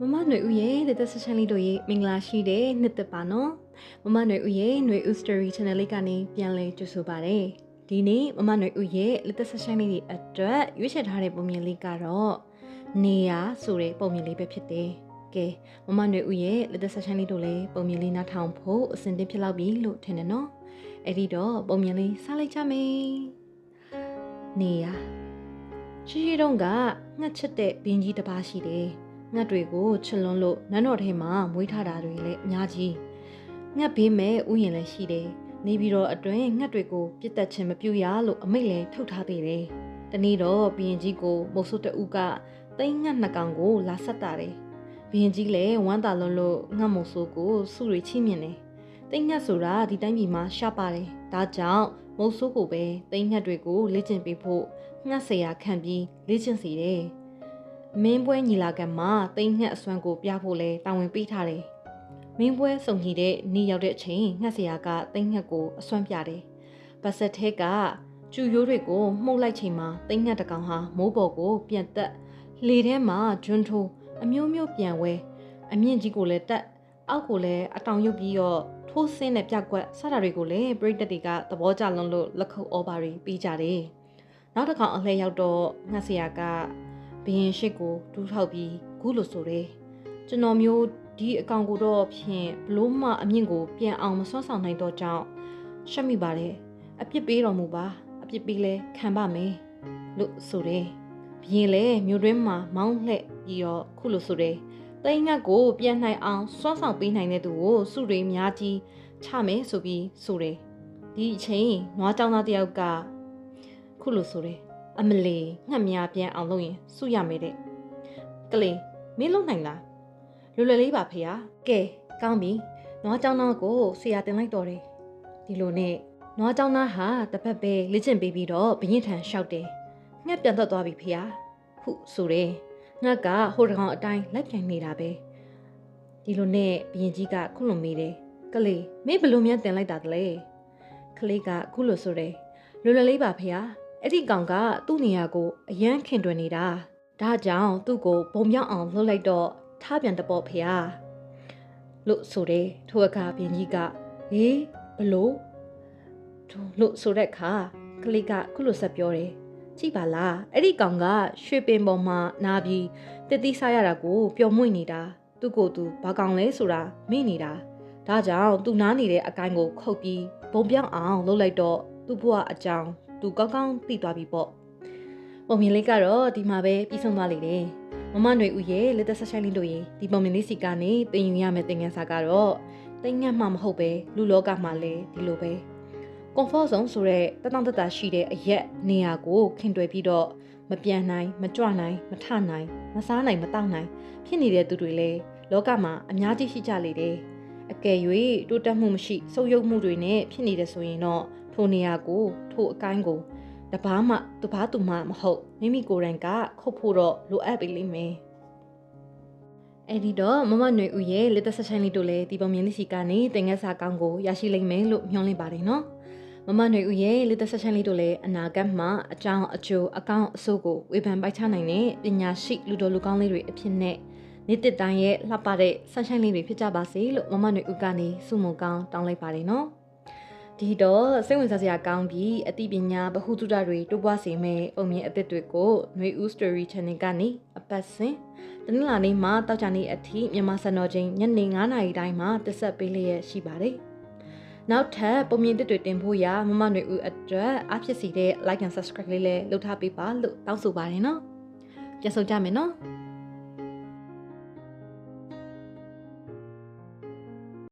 မမຫນွေဦးရဲ့လက်သက်ဆက်ချန်လေးတို့ရဲ့မင်္ဂလာရှိတဲ့နှစ်သက်ပါနော်မမຫນွေဦးရဲ့ຫນွေဦး story channel လေးကနေပြန်လည်ကြိုဆိုပါရစေဒီနေ့မမຫນွေဦးရဲ့လက်သက်ဆက်ချန်လေးတွေအတွက်ရွေးချယ်ထားတဲ့ပုံမြင်လေးကတော့နေရဆိုတဲ့ပုံမြင်လေးပဲဖြစ်တယ်ကဲမမຫນွေဦးရဲ့လက်သက်ဆက်ချန်လေးတို့လည်းပုံမြင်လေးနားထောင်ဖို့အဆင်သင့်ဖြစ်လောက်ပြီလို့ထင်တယ်နော်အဲ့ဒီတော့ပုံမြင်လေးစားလိုက်ကြမယ်နေရရှိရှိတုန်းကငှက်ချက်တဲ့ဘင်းကြီးတစ်ပါးရှိတယ် ငှက်တွေကိုချလွန်းလို့နန်းတော်ထဲမှာမွေးထားတာတွေလည်းအများကြီးငှက်ဘေးမဲ့ဥယျာဉ်လည်းရှိတယ်နေပြီးတော့အတွင်းငှက်တွေကိုပြစ်တက်ခြင်းမပြုရလို့အမိတ်လည်းထုတ်ထားသေးတယ်တနေ့တော့ဘရင်ကြီးကိုမုတ်ဆုတအုပ်ကတိတ်ငှက်နှစ်ကောင်ကိုလာဆက်တာတယ်ဘရင်ကြီးလည်းဝမ်းသာလွန်းလို့ငှက်မုတ်ဆိုးကိုစုတွေချိမြင်တယ်တိတ်ငှက်ဆိုတာဒီတိုင်းပြည်မှာရှားပါတယ်ဒါကြောင့်မုတ်ဆိုးကိုပဲတိတ်ငှက်တွေကိုလေ့ကျင့်ပေးဖို့ငှက်ဆရာခံပြီးလေ့ကျင့်စီတယ် မင်းပွဲညီလာခံမှာတိတ်ငှက်အစွမ်းကိုပြဖို့လဲတာဝန်ပေးထားတယ်မင်းပွဲစုံကြီးတဲ့နေရောက်တဲ့အချိန်ငှက်ဆရာကတိတ်ငှက်ကိုအစွမ်းပြတယ်ပတ်ဆက်ထဲကကျူရိုးတွေကိုမှုတ်လိုက်ချိန်မှာတိတ်ငှက်တကောင်ဟာမိုးပေါ်ကိုပြန်တက်လေထဲမှာဂျွန်းထိုးအမျိုးမျိုးပြန်ဝဲအမြင့်ကြီးကိုလည်းတက်အောက်ကိုလည်းအတောင်ရုပ်ပြီးတော့ထိုးဆင်းတဲ့ပြက်ကွက်စတာတွေကိုလည်းပရိသတ်တွေကသဘောကျလွန်းလို့လက်ခုပ်ဩဘာတွေပြီးကြတယ်။နောက်တစ်ခေါက်အလှည့်ရောက်တော့ငှက်ဆရာက ဘရင်ရှိကိုဒူးထောက်ပြီးခုလိုဆိုတယ်။ကျွန်တော်မျိုးဒီအကောင်ကိုတော့ဖြင့်ဘလို့မှအမြင့်ကိုပြန်အောင်မစွမ်းဆောင်နိုင်တော့ကြောင်းရှက်မိပါတယ်။အပြစ်ပေးတော်မူပါအပြစ်ပေးလဲခံပါမယ်လို့ဆိုတယ်။ဘရင်လည်းမြို့တွင်းမှာမောင်းလှဲ့ပြီးတော့ခုလိုဆိုတယ်။တိန်ငတ်ကိုပြန်နိုင်အောင်စွမ်းဆောင်ပေးနိုင်တဲ့သူကိုစုတွေများကြီးချမယ်ဆိုပြီးဆိုတယ်ဒီအချိန်နွားကြောင်သားတယောက်ကခုလိုဆိုတယ် အမလီငှက်များပြန်အောင်လုပ်ရင်စုရမယ်တဲ့ကလေးမင်းလုံနိုင်လားလွယ်လွယ်လေးပါဖေဟာကဲကောင်းပြီနွားကြောင်သားကိုဆရာတင်လိုက်တော်တယ်ဒီလိုနဲ့နွားကြောင်သားဟာတစ်ဖက်ပဲလေ့ကျင့်ပေးပြီးတော့ဘရင်ထန်လျှောက်တယ်ငှက်ပြန်သက်သွားပြီဖေဟာဟုဆိုတယ်ငှက်ကဟိုတကောင်အတိုင်းလိုက်ပြန်နေတာပဲဒီလိုနဲ့ဘရင်ကြီးကခုလိုမေးတယ်ကလေးမင်းဘလို့မြန်တင်လိုက်တာတလဲကလေးကခုလိုဆိုတယ်လွယ်လွယ်လေးပါဖေဟာ အဲ့ဒီကောင်ကသူ့နေရာကိုအရန်ခင်တွင်နေတာဒါကြောင့်သူ့ကိုဘုံပြောင်းအောင်လှုပ်လိုက်တော့ထားပြန်တပေါ့ဖေဟာလို့ဆိုတယ်ထိုအခါဘရင်ကြီးကဟေးဘလို့လို့ဆိုတဲ့အခါကလေးကခုလိုဆက်ပြောတယ်ကြည့်ပါလားအဲ့ဒီကောင်ကရွှေပင်ပေါ်မှာနာပြီးတတိစားရတာကိုပျော်မွေ့နေတာသူ့ကိုယ်သူဘာကောင်လဲဆိုတာမေ့နေတာဒါကြောင့်သူနားနေတဲ့အကိုင်းကိုခုတ်ပြီးဘုံပြောင်းအောင်လုပ်လိုက်တော့သူ့ဘဝအကြောင်း သူကောင်းကောင်းသိသွားပြီပေါ့ပုံမြင်လေးကတော့ဒီမှာပဲပြီးဆုံးသွားလေတယ်မမຫນွေဦးရဲ့လက်သက်ဆက်ဆိုင်လေးတို့ရေဒီပုံမြင်လေးစီကနေတင်ယူရမယ့်သင်ခန်းစာကတော့တင်ငတ်မှမဟုတ်ပဲလူလောကမှာလည်းဒီလိုပဲ comfort zone ဆိုတဲ့တတောင့်တတရှိတဲ့အရက်နေရာကိုခင်တွယ်ပြီးတော့မပြန်နိုင်မကြွနိုင်မထနိုင် မစားနိုင်မတောက်နိုင် ဖြစ်နေတဲ့သူတွေလည်းလောကမှာအများကြီးရှိကြလေတယ် အကယ်၍တိုးတက်မှုမရှိဆုပ်ယုပ်မှုတွေနဲ့ဖြစ်နေတယ်ဆိုရင်တော့ထိုနေရာကိုထိုအကိုင်းကိုတပားမှတပားသူမှမဟုတ်မိမိကိုယ်တိုင်ကခုတ်ဖို့တော့လိုအပ်ပြီလိမ့်မယ်အဲ့ဒီတော့မမຫນွေဦးရဲ့လက်သက်ဆက်ဆိုင်လေးတို့လည်းဒီပုံမြင်လေးစီကနေတင်ငက်စာကောင်းကိုရရှိလိမ့်မယ်လို့မျှော်လင့်ပါတယ်နော်မမຫນွေဦးရဲ့လက်သက်ဆက်ဆိုင်လေးတို့လည်းအနာဂတ်မှာအကြောင်းအကျိုးအကောင့်အဆိုးကိုဝေဖန်ပိုက်ချနိုင်တဲ့ပညာရှိလူတော်လူကောင်းလေးတွေအဖြစ်နဲ့ နေ့တစ်တိုင်းရဲ့လှပတဲ့ဆန်းဆိုင်လေးတွေဖြစ်ကြပါစေလို့မမຫນွေဦးကနေစုမုံကောင်းတောင်းလိုက်ပါတယ်နော်ဒီတော့စိတ်ဝင်စားစရာကောင်းပြီးအသိပညာဗဟုသုတတွေတိုးပွားစေမယ့်ပုံမြင်အသစ်တွေကိုຫນွေဦး story channel ကနေအပတ်စဉ်တနင်္လာနေ့မှာတောက်ကြနေ့အထိမြန်မာစံတော်ချိန်ညနေ9:00နာရီတိုင်းမှာတက်ဆက်ပေးလျက်ရှိပါတယ်။နောက်ထပ်ပုံမြင်သစ်တွေတင်ဖို့ရမမຫນွေဦးအတွက်အားဖြစ်စီတဲ့ like and subscribe လေးလည်းလုပ်ထားပေးပါလို့တောင်းဆိုပါတယ်နော်။ပြန်ဆုံကြမယ်နော်။